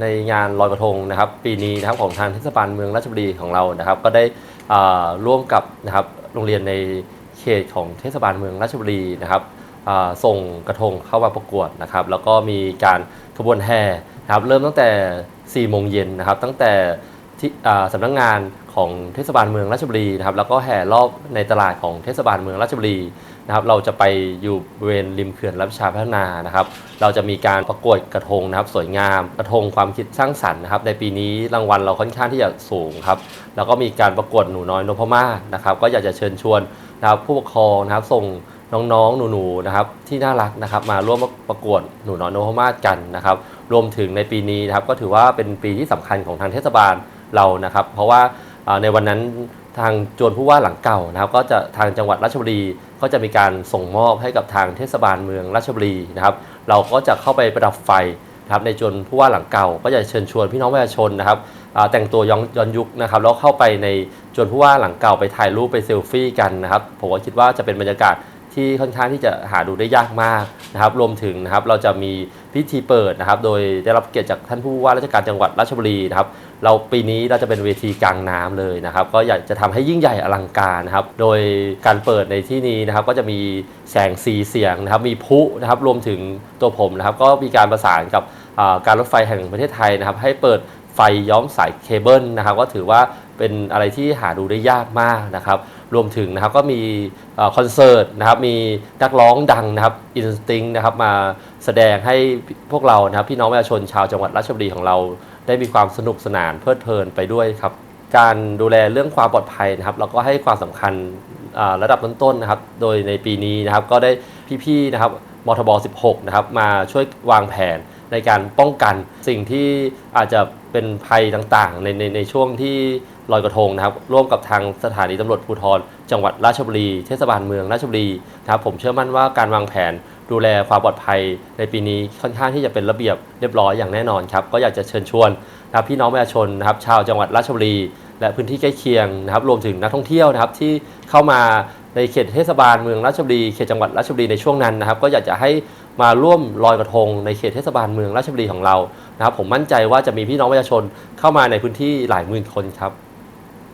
ในงานลอยกระทงนะครับปีนี้นะครับของทางเทศบาลเมืองราชบุรีของเรานะครับ ก็ได้ร่วมกับนะครับโรงเรียนในเขตของเทศบาลเมืองราชบุรีนะครับส่งกระทงเข้ามาประกวดนะครับ แล้วก็มีการขบวนแห่นะครับเริ่มตั้งแต่4โมงเย็นนะครับตั้งแต่ที่สำนักงาน ของเทศบาลเมืองราชบุรีนะครับแล้วก็แห่รอบในตลาดของเทศบาลเมืองราชบุรีนะครับเราจะไปอยู่บริเวณริมเขื่อนรับชาพัฒนานะครับ เราจะมีการประกวดกระทงนะครับสวยงามกระทงความคิดสร้างสรรค์นะครับ ในปีนี้รางวัลเราค่อนข้างที่จะสูงครับแล้วก็มีการประกวดหนูน้อยนพมาศนะครับ ก็อยากจะเชิญชวนนะครับผู้ปกครองนะครับส่งน้องๆ หนูๆ นะครับที่น่ารักนะครับมาร่วมประกวดหนูน้อยนพมาศกันนะครับ รวมถึงในปีนี้นะครับก็ถือว่าเป็นปีที่สำคัญของทางเทศบาลเรานะครับ เพราะว่า ในวันนั้นทางจวนผู้ว่าหลังเก่านะครับก็จะทางจังหวัดราชบุรีก็จะมีการส่งมอบให้กับทางเทศบาลเมืองราชบุรีนะครับ เราก็จะเข้าไปประดับไฟนะครับในจวนผู้ว่าหลังเก่า ก็จะเชิญชวนพี่น้องประชาชนนะครับแต่งตัวย้อนย้อนยุคนะครับแล้วเข้าไปในจวนผู้ว่าหลังเก่าไปถ่ายรูปไปเซลฟี่กันนะครับผมก็คิดว่าจะเป็นบรรยากาศ ที่ค่อนข้างที่จะหาดูได้ยากมากนะครับรวมถึงนะครับเราจะมีพิธีเปิดนะครับ โดยได้รับเกียรติจากท่านผู้ว่าราชการจังหวัดราชบุรีนะครับเราปีนี้เราจะเป็นเวทีกลางน้ำเลยนะครับ ก็อยากจะทำให้ยิ่งใหญ่อลังการนะครับ โดยการเปิดในที่นี้นะครับ ก็จะมีแสงสีเสียงนะครับ มีพุนะครับรวมถึงตัวผมนะครับ ก็มีการประสานกับการรถไฟแห่งประเทศไทยนะครับ ให้เปิดไฟย้อมสายเคเบิลนะครับ ก็ถือว่าเป็นอะไรที่หาดูได้ยากมากนะครับ รวมถึงนะครับก็มีคอนเสิร์ตนะครับมีนักร้องดังนะครับอินสติ้งนะครับมาแสดงให้พวกเรานะครับพี่น้องประชาชนชาวจังหวัดราชบุรีของเรา ได้มีความสนุกสนานเพลิดเพลินไปด้วยครับการดูแลเรื่องความปลอดภัยนะครับเราก็ให้ความสำคัญระดับต้นๆนะครับ โดยในปีนี้นะครับก็ได้พี่ๆนะครับมทบ 16 นะครับมาช่วยวางแผนในการป้องกันสิ่งที่อาจจะเป็นภัยต่างๆ ในในในช่วงที่ ลอยกระทงนะครับ ร่วมกับทางสถานีตำรวจภูธรจังหวัดราชบุรี เทศบาลเมืองราชบุรีนะครับผมเชื่อมั่นว่าการวางแผนดูแลความปลอดภัยในปีนี้ค่อนข้างที่จะเป็นระเบียบเรียบร้อยอย่างแน่นอนครับก็อยากจะเชิญชวนนะครับพี่น้องประชาชนนะครับชาวจังหวัดราชบุรี และพื้นที่ใกล้เคียงนะครับรวมถึงนักท่องเที่ยวนะครับที่เข้ามาในเขตเทศบาลเมืองราชบุรีเขตจังหวัดราชบุรีในช่วงนั้นนะครับ ก็อยากจะให้มาร่วมลอยกระทงในเขตเทศบาลเมืองราชบุรีของเรานะครับผมมั่นใจว่าจะมีพี่น้องประชาชนเข้ามาในพื้นที่หลายหมื่นคนครับ